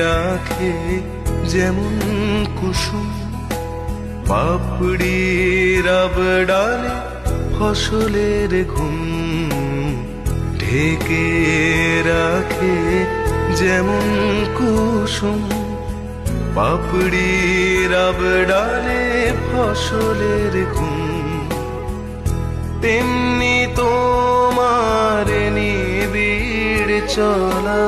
রাখে যেমন কুসুম। পাপড়ি রব ডালে ফসলের ঘুম ঢেকে রাখে যেমন কুসুম। পাপড়ি রব ডালে ফসলের ঘুম তেমনি তোমার নিবিড় চলা।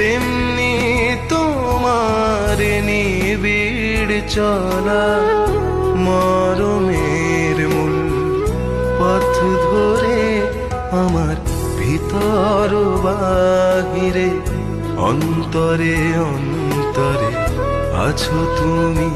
তেমনি তোমার নিবিড় চলা মরমের মূল পথ ধরে আমার ভিতর বাহিরে, অন্তরে অন্তরে আছো তুমি